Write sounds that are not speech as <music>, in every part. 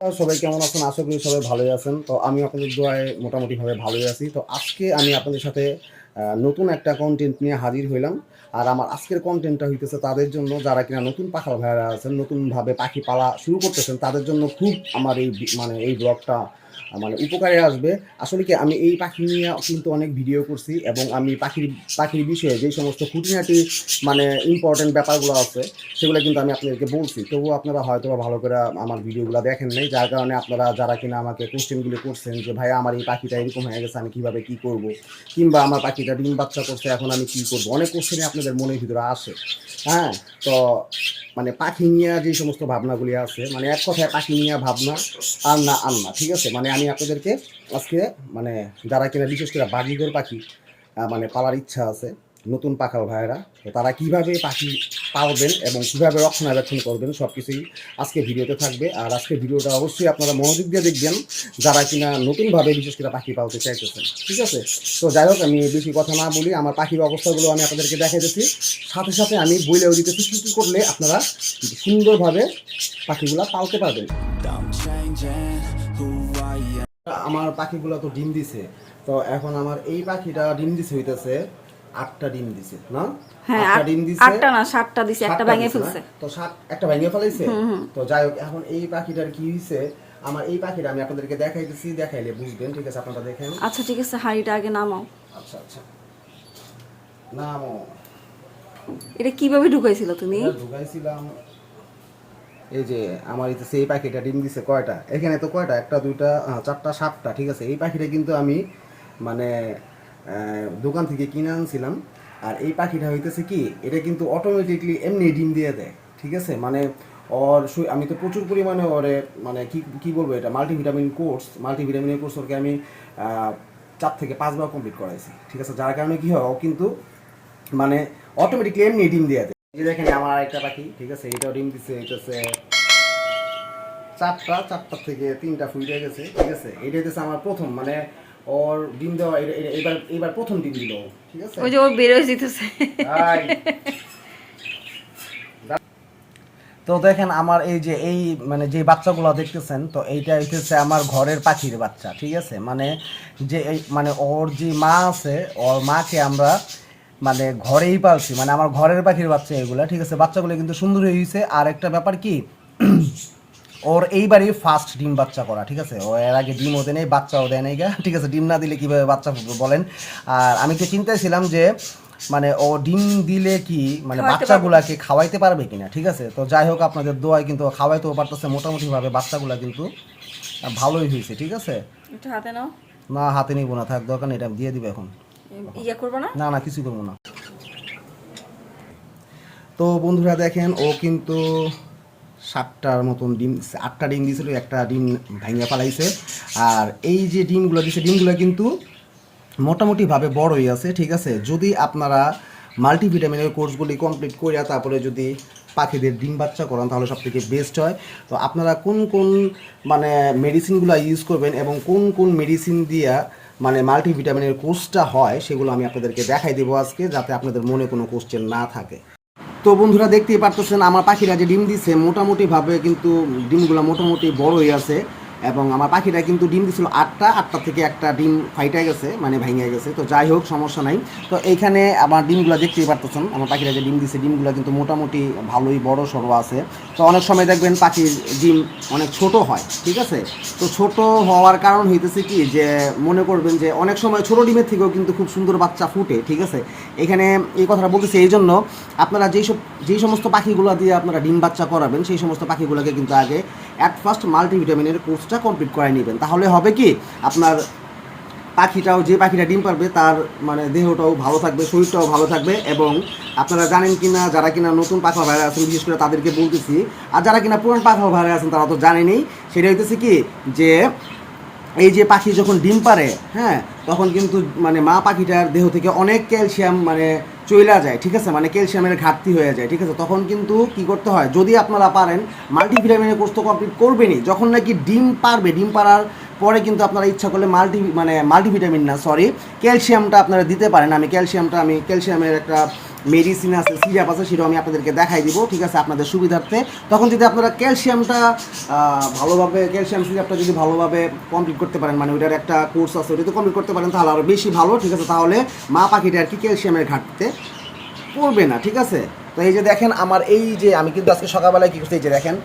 সবাই কেমন আছেন? আশা করি সবাই ভালোই আছেন। তো আমি আপনাদের দোয়ায় মোটামুটিভাবে ভালোই আছি। তো আজকে আমি আপনাদের সাথে নতুন একটা কন্টেন্ট নিয়ে হাজির হইলাম। আর আমার আজকের কন্টেন্টটা হইতেছে তাদের জন্য, যারা কিনা নতুন পাখা ভাইরা আছেন, নতুনভাবে পাখি পালা শুরু করতেছেন, তাদের জন্য খুব আমার এই মানে এই ব্লগটা মানে উপকারে আসবে। আসলে কি, আমি এই পাখি নিয়ে কিন্তু অনেক ভিডিও করছি এবং আমি পাখির পাখির বিষয়ে যে সমস্ত খুঁটিনাটি মানে ইম্পর্টেন্ট ব্যাপারগুলো আছে, সেগুলো কিন্তু আমি আপনাদেরকে বলছি। তবুও আপনারা হয়তো ভালো করে আমার ভিডিওগুলো দেখেন নাই, যার কারণে আপনারা যারা কিনা আমাকে কোশ্চেনগুলো করছেন যে ভাই আমার এই পাখিটা এরকম হয়ে গেছে, আমি কীভাবে কী করব? কিংবা, আমার পাখিটা ডিম বাচ্চা করছে, এখন আমি কি করব? অনেক কোশ্চেনে আপনাদের মনের ভিতরে আসে। হ্যাঁ তো মানে পাখি নিয়ে যে সমস্ত ভাবনাগুলি আছে মানে এক কথায় পাখি নিয়ে ভাবনা আর না আর ঠিক আছে? মানে আমি আপনাদেরকে আজকে মানে যারা কিনা বিশেষ করে বাগিগর পাখি মানে পালার ইচ্ছা আছে, নতুন পাখাল ভাইয়েরা, তো তারা কীভাবে পাখি পালবেন এবং কীভাবে রক্ষণাবেক্ষণ করবেন সব কিছুই আজকে ভিডিওতে থাকবে। আর আজকে ভিডিওটা অবশ্যই আপনারা মনোযোগ দিয়ে দেখবেন, যারা কিনা নতুনভাবে বিশেষ করে পাখি পালতে চাইতেছেন, ঠিক আছে? তো যাই হোক, আমি বেশি কথা না বলি, আমার পাখির অবস্থাগুলো আমি আপনাদেরকে দেখাইতেছি সাথে সাথে আমি বইলেও দিতেছি, কী কী করলে আপনারা সুন্দরভাবে পাখিগুলা পালতে পারবেন। আমার পাখিগুলো তো ডিম দিছে। তো এখন আমার এই পাখিটা ডিম দিছে হইতেছে আটটা ডিম দিছে না? হ্যাঁ আটটা ডিম দিছে আটটা না সাতটা দিছে একটা ভেঙে ফেলছে। তো সাত একটা ভেঙে ফেলাইছে? তো যাই হোক এখন এই পাখিটার কি হইছে আমার এই পাখিটা আমি আপনাদেরকে দেখাইতেছি দেখাইলে বুঝবেন ঠিক আছে? আপনারা দেখেন। আচ্ছা ঠিক আছে হাঁড়িটা আগে নামাও। আচ্ছা আচ্ছা। এটা কীভাবে ঢুকাইছিল তুমি? ঢুকাইছিলাম এই যে আমার এই সেই পাখিটা ডিম দিছে কয়টা? এখানে তো কয়টা? একটা, দুইটা চারটা, সাতটা, ঠিক আছে? এই পাখিটা কিন্তু আমি মানে দোকান থেকে কিনে আনছিলাম। আর এই পাখিটা হইতেছে কি, এটা কিন্তু অটোমেটিকলি এমনি ডিম দিয়ে দেয়, ঠিক আছে? মানে ওর আমি তো প্রচুর পরিমাণে ওরে মানে কি কি বলব এটা? মাল্টিভিটামিন কোর্স মাল্টিভিটামিনের কোর্স ওরকে আমি চার থেকে পাঁচবার কমপ্লিট করাইছি, ঠিক আছে? যার কারণে কি হয়, ও কিন্তু মানে অটোমেটিকলি এমনি ডিম দিয়ে দেয়। এই দেখেন আমার একটা পাখি ঠিক আছে? এটাও ডিম এটা হচ্ছে চারটা চারটা থেকে তিনটা ফুটে গেছে ঠিক আছে? এটা হচ্ছে আমার প্রথম মানে ওর ডিম দেওয়া এটা- এটা- এবার এবার প্রথম ডিম দিল ঠিক আছে? ওই যে ও বেরোয় যেতেছে। তো দেখেন আমার এই যে এই মানে যে বাচ্চাগুলো দেখতেছেন তো এইটা হচ্ছে আমার ঘরের পাখির বাচ্চা ঠিক আছে? মানে যে এই মানে ওর যে মা আছে ওর মাকে আমরা মানে ঘরেই পালছি মানে আমার ঘরের পাখির বাচ্চা এগুলা ঠিক আছে? বাচ্চাগুলো কিন্তু সুন্দর হয়েছে আর একটা ব্যাপার কি <clears throat> ওর এইবারই ফার্স্ট ডিম বাচ্চা করা ঠিক আছে? ও এর আগে ডিমও দেয় নেই বাচ্চাও দেয় নেই গা। ঠিক আছে ডিম না দিলে কীভাবে বাচ্চা ফুটবে বলেন? আর আমি তো চিন্তায় ছিলাম যে মানে ও ডিম দিলে কি মানে বাচ্চাগুলাকে খাওয়াইতে পারবে কিনা ঠিক আছে? তো যাই হোক আপনাদের দোয়ায় কিন্তু খাওয়াইতেও পারতেছে মোটামুটিভাবে বাচ্চাগুলা কিন্তু ভালোই হয়েছে ঠিক আছে? হাতে নাও। না হাতে নিব না থাক দোকান এটা দিয়ে দিবে এখন। ইয়ে না? না না, কিছু করব না। তো বন্ধুরা দেখেন, ও কিন্তু সাতটার মতন ডিম আটটা ডিম দিয়েছিল, একটা ডিম ভেঙে পালাইছে আর এই যে ডিমগুলো দিছে, ডিমগুলো কিন্তু মোটামুটিভাবে বড়ই আছে, ঠিক আছে? যদি আপনারা মাল্টিভিটামিনের কোর্সগুলি কমপ্লিট করিয়া তারপরে যদি পাখিদের ডিম বাচ্চা করান, তাহলে সব থেকে বেস্ট হয়। তো আপনারা কোন কোন মানে মেডিসিনগুলো ইউজ করবেন এবং কোন কোন মেডিসিন দিয়া মানে মাল্টিভিটামিনের কোর্সটা হয়, সেগুলো আমি আপনাদেরকে দেখাই দেবো আজকে, যাতে আপনাদের মনে কোনো কোশ্চেন না থাকে। তো বন্ধুরা দেখতেই পারতেছেন, আমার পাখিরা যে ডিম দিছে, মোটামুটিভাবে কিন্তু ডিমগুলো মোটামুটি বড়ই আছে। এবং আমার পাখিটা কিন্তু ডিম দিছিল আটটা আটটা থেকে একটা ডিম ফাইটে গেছে মানে ভেঙে গেছে। তো যাই হোক, সমস্যা নাই। তো এইখানে আমার ডিমগুলো দেখতেই পারতেছেন, আমার পাখিরা যে ডিম দিছে, ডিমগুলো কিন্তু মোটামুটি ভালোই বড় সড়ো আছে। তো অনেক সময় দেখবেন পাখির ডিম অনেক ছোট হয়, ঠিক আছে? তো ছোট হওয়ার কারণ হইতেছে কি, যে মনে করবেন যে অনেক সময় ছোট ডিমের থেকেও কিন্তু খুব সুন্দর বাচ্চা ফুটে, ঠিক আছে? এখানে এই কথাটা বলতেছি এই জন্য, আপনারা যেই সব যেই সমস্ত পাখিগুলো দিয়ে আপনারা ডিম বাচ্চা করাবেন, সেই সমস্ত পাখিগুলোকে কিন্তু আগে অ্যাট ফার্স্ট মাল্টিভিটামিনের কোর্সটা কমপ্লিট করাই নেবেন। তাহলে হবে কি, আপনার পাখিটাও, যে পাখিটা ডিম পারবে, তার মানে দেহটাও ভালো থাকবে, শরীরটাও ভালো থাকবে এবং আপনারা জানেন কি না যারা কিনা নতুন পাখা ভাইরা আছেন, বিশেষ করে তাদেরকে বলতেছি, আর যারা কিনা পুরান পাখা ভাইরা আছেন, তারা তো জানেনি, সেটা হইতেছে কি যে এই যে পাখি যখন ডিম পারে হ্যাঁ তখন কিন্তু মানে মা পাখিটার দেহ থেকে অনেক ক্যালসিয়াম মানে চইলা যায়, ঠিক আছে? মানে ক্যালসিয়ামের ঘাটতি হয়ে যায়, ঠিক আছে? তখন কিন্তু কি করতে হয়? যদি আপনারা পারেন, মাল্টিভিটামিনের কোর্স তো কমপ্লিট করবেনই। যখন নাকি ডিম পারবে, ডিম পারার পরে কিন্তু আপনারা ইচ্ছা করলে মাল্টি মানে মাল্টিভিটামিন না, সরি, ক্যালসিয়ামটা আপনারা দিতে পারেন। আমি ক্যালসিয়ামটা, আমি ক্যালসিয়ামের একটা মেডিসিন আছে সিরাপ আছে, সেটাও আমি আপনাদেরকে দেখাই দিব, ঠিক আছে, আপনাদের সুবিধার্থে। তখন যদি আপনারা ক্যালসিয়ামটা ভালোভাবে ক্যালসিয়াম সিরাপটা যদি ভালোভাবে কমপ্লিট করতে পারেন মানে ওইটার একটা কোর্স আছে ওটা কমপ্লিট করতে পারেন, তাহলে আরও বেশি ভালো, ঠিক আছে, তাহলে মা পাখিটা আর কি ক্যালসিয়ামের ঘাটতে পড়বে না, ঠিক আছে? তো এই যে দেখেন, আমার এই যে, আমি কিন্তু আজকে সকালবেলায় কী করছি, এই যে দেখেন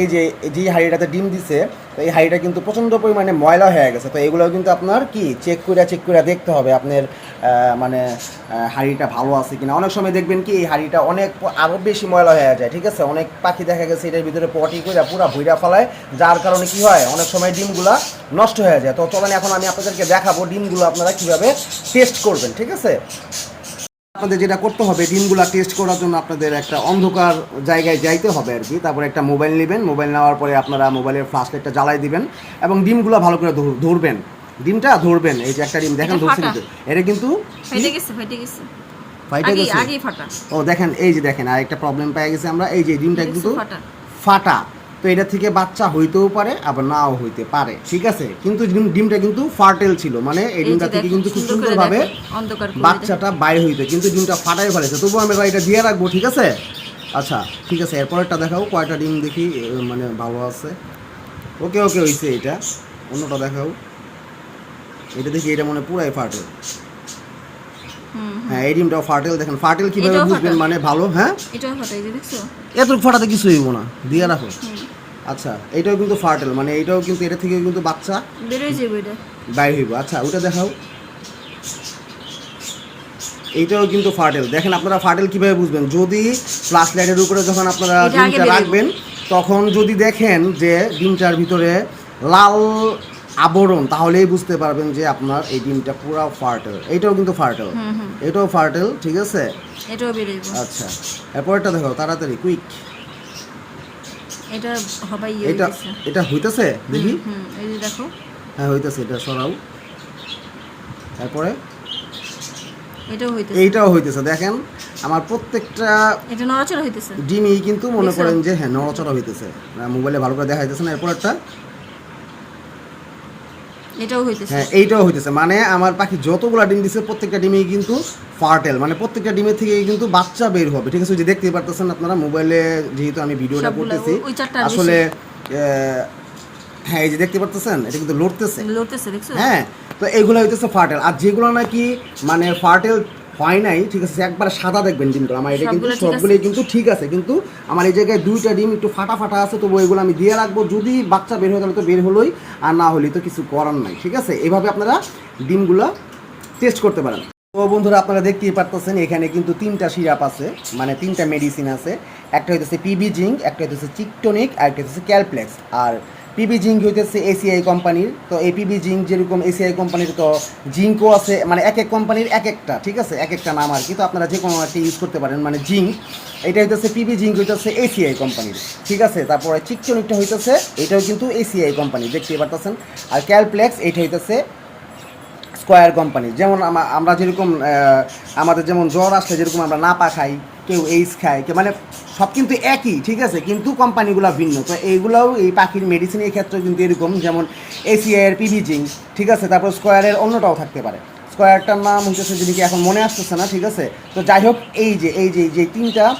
এই যে, যেই হাঁড়িটাতে ডিম দিছে, তো এই হাঁড়িটা কিন্তু প্রচণ্ড পরিমাণে ময়লা হয়ে গেছে। তো এগুলো কিন্তু আপনার কি চেক করে চেক করে দেখতে হবে আপনার মানে হাঁড়িটা ভালো আছে কিনা। অনেক সময় দেখবেন কি, এই হাঁড়িটা অনেক আরও বেশি ময়লা হয়ে যায়, ঠিক আছে? অনেক পাখি দেখা গেছে, এটার ভিতরে পটি করে পুরো ভুইরা ফেলায়। যার কারণে কি হয়, অনেক সময় ডিমগুলা নষ্ট হয়ে যায়। তো চলেন, এখন আমি আপনাদেরকে দেখাবো ডিমগুলো আপনারা কীভাবে টেস্ট করবেন, ঠিক আছে? আপনাদের যেটা করতে হবে ডিমগুলা টেস্ট করার জন্য আপনাদের একটা অন্ধকার জায়গায় যাইতে হবে আর কি। তারপরে একটা মোবাইল নেবেন মোবাইল নেওয়ার পরে আপনারা মোবাইলের ফ্লাশ লাইটটা জ্বালাই দিবেন এবং ডিমগুলো ভালো করে ধর- ধরবেন। ডিমটা ধরবেন এই যে একটা ডিম দেখেন এটা ধরছে ফাটা। কিন্তু। এটা কিন্তু ফেটে গেছে ফেটে গেছে। ফাইটে গেছে? ফাটা। ও দেখেন এই যে দেখেন আর একটা প্রবলেম পেয়ে গেছে আমরা। এই যে ডিমটা কিন্তু ফাটা? তো এটা থেকে বাচ্চা হইতেও পারে আবার নাও হইতে পারে। ঠিক আছে? কিন্তু ডিমটা কিন্তু ফার্টেল ছিল। মানে এই ডিমটা থেকে কিন্তু খুব সুন্দরভাবে বাচ্চাটা বাইরে হইতে কিন্তু ডিমটা ফাটাই ফেলেছে। তবু আমরা এটা দিয়ে রাখব ঠিক আছে? আচ্ছা ঠিক আছে এরপরেরটা দেখাও কয়টা ডিম দেখি মানে ভালো আছে। ওকে ওকে হইছে এটা। অন্যটা দেখাও। এটা দেখি এটা মনে পুরাই ফাটেল হ্যাঁ এই ডিমটাও ফাটেল দেখেন ফাটেল কীভাবে বুঝবেন মানে ভালো হ্যাঁ? এতটুকু ফাটাতে কিছু হইব না। দিয়ে রাখো। আচ্ছা এটাও কিন্তু ফার্টেল মানে এটাও কিন্তু এটা থেকে কিন্তু বাচ্চা। বেরোয় যাবে এটা। বাইর হইব আচ্ছা ওটা দেখাও। এইটাও কিন্তু ফার্টেল। দেখেন আপনারা ফার্টেল কীভাবে বুঝবেন? যদি ফ্লাশ লাইটের উপরে যখন আপনারা ডিমটা রাখবেন তখন যদি দেখেন যে ডিমটার ভিতরে লাল আবরণ তাহলেই বুঝতে পারবেন যে আপনার এই ডিমটা পুরো ফার্টেল। এইটাও কিন্তু ফার্টেল। হুম, হুম। এটাও ফার্টেল ঠিক আছে? এটাও বেরোয়। আচ্ছা এরপরটা দেখো তাড়াতাড়ি কুইক এটা হবাই ইয়ে এটা এটা হইতাছে? দেখি। হুম এই যে দেখো। হ্যাঁ হইতেছে এটা সরাও। তারপরে? এটাও হইতেছে। এইটাও হইতেছে দেখেন। আমার প্রত্যেকটা এটা নড়াচড়া হইতেছে। ডিমই কিন্তু মনে করেন যে হ্যাঁ নড়াচড়া হইতেছে। মোবাইলে ভালো করে দেখা যাইতেছে না। এরপর একটা এটাও হইতেছে। হ্যাঁ এইটাও হইতেছে। মানে আমার পাখি যতগুলা ডিম দিছে প্রত্যেকটা ডিমেই কিন্তু ফার্টেল মানে প্রত্যেকটা ডিমের থেকে কিন্তু বাচ্চা বের হবে। ঠিক আছে যে দেখতে পারতেছেন আপনারা মোবাইলে যেহেতু আমি ভিডিওটা করতেছি আসলে হ্যাঁ এই যে দেখতে পারতেছেন এটা কিন্তু লড়তেছে। লড়তেছে হ্যাঁ তো এগুলো হইতেছে ফার্টেল আর যেগুলো নাকি মানে ফার্টেল হয় নাই ঠিক আছে একবার সাদা দেখবেন ডিমগুলো। আমার এটা কিন্তু সবগুলো সবগুলোই কিন্তু ঠিক আছে কিন্তু আমার এই জায়গায় দুইটা ডিম একটু ফাটা ফাটা আছে তবু এগুলো আমি দিয়ে রাখব। যদি বাচ্চা বের হয় তাহলে তো বের হলোই আর না হলে তো কিছু করার নাই ঠিক আছে? এভাবে আপনারা ডিমগুলো টেস্ট করতে পারেন। তো বন্ধুরা আপনারা দেখতেই পারতেছেন এখানে কিন্তু তিনটা সিরাপ আছে মানে তিনটা মেডিসিন আছে। একটা হইতেছে পিবি জিঙ্ক একটা হইতেছে চিকটনিক আর একটা হইতেছে ক্যালপ্লেক্স আর পিবি জিঙ্ক হইতেছে এসিআই কোম্পানির তো এই পিবি জিঙ্ক যেরকম এসিআই কোম্পানির তো জিঙ্কও আছে মানে এক এক কোম্পানির এক একটা ঠিক আছে? এক একটা নাম আর কি। তো আপনারা যে কোনো একটা ইউজ করতে পারেন মানে জিঙ্ক এটা হইতেছে পিবি জিঙ্ক হইতেছে এসিআই কোম্পানির ঠিক আছে? তারপরে চিকচনিকটা হইতেছে, এটাও কিন্তু এসিআই কোম্পানি দেখতে পারতেছেন? আর ক্যালপ্লেক্স এটা হইতেছে স্কোয়ার কোম্পানি। যেমন আমা- আমরা যেরকম আমাদের যেমন জ্বর আসলে যেরকম আমরা নাপা খাই, কেউ এইস খায়, কেউ মানে সব কিন্তু একই, ঠিক আছে? কিন্তু কোম্পানিগুলো ভিন্ন। তো এইগুলোও এই পাখির মেডিসিনের ক্ষেত্রে কিন্তু এরকম, যেমন এসিআইয়ের পিভিজিং ঠিক আছে? তারপর স্কোয়ারের অন্যটাও থাকতে পারে। স্কোয়ারটার নাম হচ্ছে যদি কি এখন মনে আসতেছে না, ঠিক আছে? তো যাই হোক, এই যে এই যে এই যে তিনটা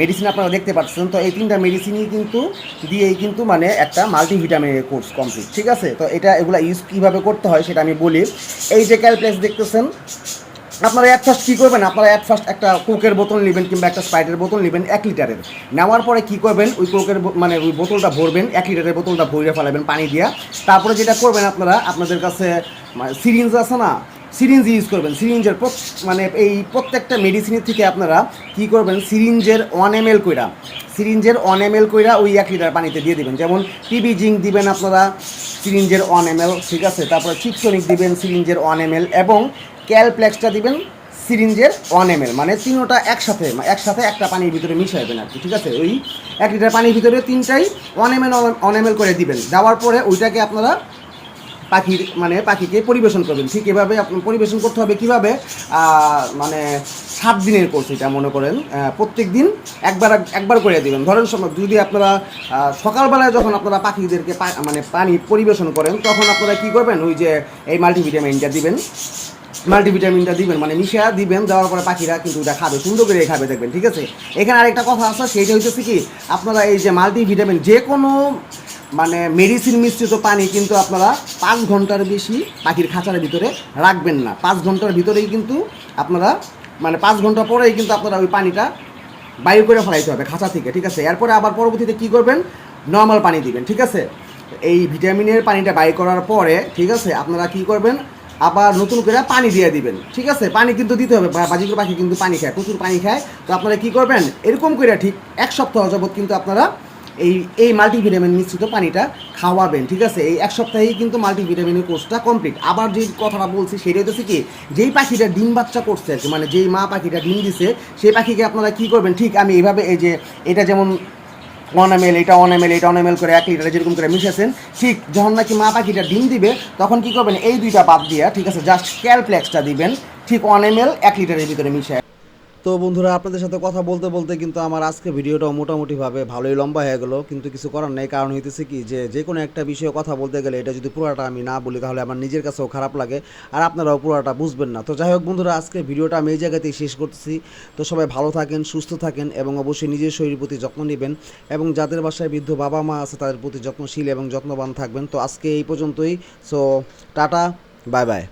মেডিসিন আপনারা দেখতে পাচ্ছেন। তো এই তিনটা মেডিসিনই কিন্তু দিয়েই কিন্তু মানে একটা মাল্টিভিটামিনের কোর্স কমপ্লিট ঠিক আছে? তো এটা এগুলো ইউজ কীভাবে করতে হয় সেটা আমি বলি। এই যে ক্যালপ্লেক্স দেখতেছেন, আপনারা এক ফার্স্ট কী করবেন? আপনারা এক ফার্স্ট একটা কোকের বোতল নেবেন কিংবা একটা স্প্রাইটের বোতল নেবেন এক লিটারের নেওয়ার পরে কী করবেন? ওই কোকের মানে ওই বোতলটা ভরবেন, এক লিটারের বোতলটা ভরে ফেলাবেন পানি দিয়া। তারপরে যেটা করবেন আপনারা, আপনাদের কাছে সিরিঞ্জ আছে না? সিরিঞ্জ ইউজ করবেন। সিরিঞ্জের মানে এই প্রত্যেকটা মেডিসিনের থেকে আপনারা কি করবেন? সিরিঞ্জের ওয়ান এম এল কইরা সিরিঞ্জের ওয়ান এম এল কইরা ওই এক লিটার পানিতে দিয়ে দিবেন। যেমন টিবি জিঙ্ক দিবেন আপনারা সিরিঞ্জের ওয়ান এম এল ঠিক আছে? তারপরে চিকটনিক দিবেন সিরিঞ্জের ওয়ান এম এল এবং ক্যালপ্লেক্সটা দিবেন সিরিঞ্জের ওয়ান এম এল মানে তিনোটা একসাথে একসাথে একটা পানির ভিতরে মিশাইবেন আর কি, ঠিক আছে? ওই এক লিটার পানির ভিতরে তিনটাই one M L one M L করে দিবেন। দেওয়ার পরে ওইটাকে আপনারা পাখির মানে পাখিকে পরিবেশন করবেন। ঠিক এভাবে আপনি পরিবেশন করতে হবে কীভাবে? মানে সাত দিনের কোর্স এটা মনে করেন। প্রত্যেক দিন একবার একবার করে দিবেন। ধরেন যদি আপনারা সকালবেলায় যখন আপনারা পাখিদেরকে মানে পানি পরিবেশন করেন, তখন আপনারা কি করবেন? ওই যে এই মাল্টিভিটামিনটা দিবেন। মাল্টিভিটামিনটা দিবেন মানে মিশা দিবেন, দেওয়ার পরে পাখিরা কিন্তু ওটা খাবে, সুন্দর করে খাবে, দেখবেন। ঠিক আছে? এখানে আরেকটা কথা আছে, সেটা হচ্ছে কি? আপনারা এই যে মাল্টিভিটামিন যে কোনো মানে মেডিসিন মিশ্রিত পানি কিন্তু আপনারা পাঁচ ঘণ্টার বেশি পাখির খাঁচার ভিতরে রাখবেন না। পাঁচ ঘণ্টার ভিতরেই কিন্তু আপনারা মানে পাঁচ ঘণ্টা পরেই কিন্তু আপনারা ওই পানিটা বাইর করে ফেলাইতে হবে খাঁচা থেকে, ঠিক আছে? এরপরে আবার পরবর্তীতে কি করবেন? নর্মাল পানি দিবেন, ঠিক আছে? এই ভিটামিনের পানিটা বাইর করার পরে, ঠিক আছে, আপনারা কি করবেন? আবার নতুন করে পানি দিয়ে দিবেন, ঠিক আছে? পানি কিন্তু দিতে হবে, বা- বাজিকর পাখি কিন্তু পানি খায়, প্রচুর পানি খায়। তো আপনারা কি করবেন? এরকম করে ঠিক এক সপ্তাহ যাবত কিন্তু আপনারা এই এই মাল্টিভিটামিন মিশ্রিত পানিটা খাওয়াবেন, ঠিক আছে? এই এক সপ্তাহেই কিন্তু মাল্টিভিটামিনের কোর্সটা কমপ্লিট আবার যে কথাটা বলছি সেটা হচ্ছে কি? যেই পাখিটা ডিম বাচ্চা করছে আর মানে যেই মা পাখিটা ডিম দিছে সেই পাখিকে আপনারা কি করবেন? ঠিক, আমি এইভাবে এই যে, এটা যেমন ওয়ান এম এল এটা ওয়ান এম এল এটা ওয়ান এম এল করে এক লিটারে যেরকম করে মিশাছেন, ঠিক, যখন নাকি মা পাখিটা ডিম দিবে, তখন কি করবেন? এই দুইটা বাদ দিয়া, ঠিক আছে জাস্ট ক্যালপ্লেক্সটা দিবেন, ঠিক ওয়ান এম এল এক লিটারের ভিতরে মিশায়। তো বন্ধুরা, আপনাদের সাথে কথা বলতে বলতে কিন্তু আমার আজকে ভিডিওটাও মোটামুটিভাবে ভালোই লম্বা হয়ে গেলো, কিন্তু কিছু করার নেই। কারণ হইতেছে কি যে যে কোনো একটা বিষয়ে কথা বলতে গেলে এটা যদি পুরোটা আমি না বলি, তাহলে আমার নিজের কাছেও খারাপ লাগে, আর আপনারাও পুরোটা বুঝবেন না। তো যাই হোক বন্ধুরা, আজকে ভিডিওটা আমি এই জায়গাতেই শেষ করতেছি। তো সবাই ভালো থাকেন, সুস্থ থাকেন এবং অবশ্যই নিজের শরীরের প্রতি যত্ন নেবেন এবং যাদের বাসায় বৃদ্ধ বাবা মা আছে, তাদের প্রতি যত্নশীল এবং যত্নবান থাকবেন। তো আজকে এই পর্যন্তই। So tata, bye bye.